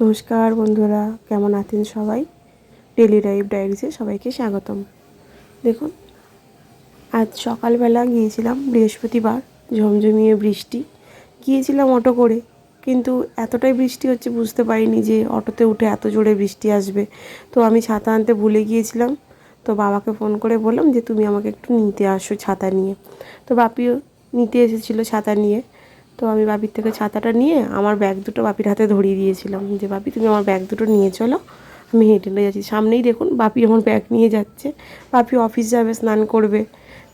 নমস্কার বন্ধুরা, কেমন আছেন সবাই? ডেলি লাইফ ডায়েরিজে সবাইকে স্বাগতম। দেখুন, আজ সকালবেলা গিয়েছিলাম বৃহস্পতিবার, ঝমঝমিয়ে বৃষ্টি। গিয়েছিলাম অটো করে, কিন্তু এতটাই বৃষ্টি হচ্ছে বুঝতে পারিনি যে অটোতে উঠে এত জোরে বৃষ্টি আসবে। তো আমি ছাতা আনতে ভুলে গিয়েছিলাম, তো বাবাকে ফোন করে বললাম যে, তুমি আমাকে একটু নিতে আসো ছাতা নিয়ে। তো বাপিও নিতে এসেছিল ছাতা নিয়ে। তো আমি বাপির থেকে ছাতাটা নিয়ে আমার ব্যাগ দুটো বাপির হাতে ধরিয়ে দিয়েছিলাম যে, বাপি, তুমি আমার ব্যাগ দুটো নিয়ে চলো। আমি হেঁটে হেঁটে যাচ্ছি। সামনেই দেখুন, বাপি আমার ব্যাগ নিয়ে যাচ্ছে। বাপি অফিস যাবে, স্নান করবে।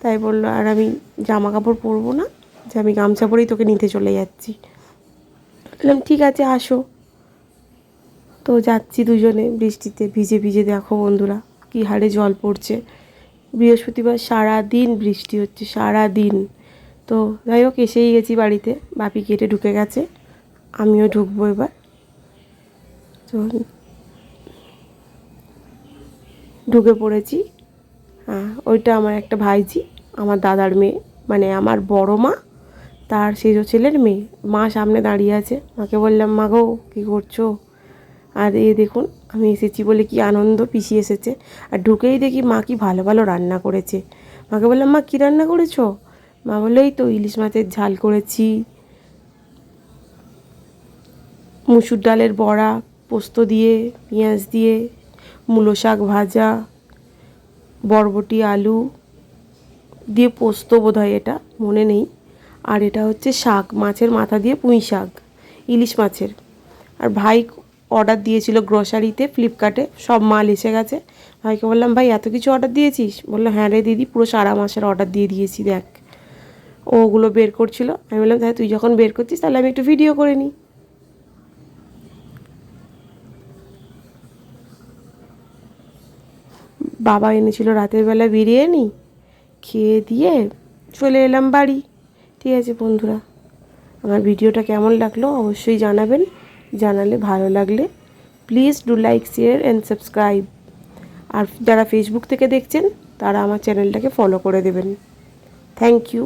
তাই বলল, আর আমি জামা কাপড় পরবো না, যে আমি গামছা পরেই তোকে নিতে চলে যাচ্ছি। বললাম, ঠিক আছে, আসো। তো যাচ্ছি দুজনে বৃষ্টিতে। ভিজে ভিজে দেখো বন্ধুরা, কী হারে জল পড়ছে। বৃহস্পতিবার সারা দিন বৃষ্টি হচ্ছে সারা দিন তো যাই হোক, এসেই গেছি বাড়িতে। বাপি কেটে ঢুকে গেছে। আমিও ঢুকবো এবার। তো ঢুকে পড়েছি। হ্যাঁ ওইটা আমার একটা ভাইজি, আমার দাদার মেয়ে মানে আমার বড় মা, তার সেজ ছেলের মেয়ে। মা সামনে দাঁড়িয়ে আছে। মাকে বললাম, মা গো, কী করছ? আর এ দেখুন, আমি এসেছি বলে কি আনন্দ পিছিয়ে এসেছে। আর ঢুকেই দেখি মা কি ভালো ভালো রান্না করেছে। মাকে বললাম, মা, কী রান্না করেছ? মা বলল, এই তো ইলিশ মাছের ঝাল করেছি। মুসুর ডালের বড়া, পোস্ত দিয়ে, পেঁয়াজ দিয়ে, মূলো শাক ভাজা, বরবটি, আলু দিয়ে পোস্ত বোধ হয় এটা, মনে নেই। আর এটা হচ্ছে শাক, মাছের মাথা দিয়ে পুঁই শাক, ইলিশ মাছের। আর ভাই অর্ডার দিয়েছিল গ্রসারিতে, ফ্লিপকার্টে, সব মাল এসে গেছে। ভাইকে বললাম, ভাই, এত কিছু অর্ডার দিয়েছিস? বলল হ্যাঁ রে দিদি, পুরো সারা মাসের অর্ডার দিয়ে দিয়েছি, দেখ। ও ওগুলো বের করছিল। আমি বললাম, তাহলে তুই যখন বের করছিস, তাহলে আমি একটু ভিডিও করে নিই। বাবা এনেছিল রাতের বেলা বিরিয়ানি, খেয়ে দিয়ে চলে এলাম বাড়ি। ঠিক আছে বন্ধুরা, আমার ভিডিওটা কেমন লাগল অবশ্যই জানাবেন। জানালে ভালো লাগলে please do like share and subscribe আর যারা ফেসবুক থেকে দেখছেন, তারা আমার চ্যানেলটাকে ফলো করে দেবেন। Thank you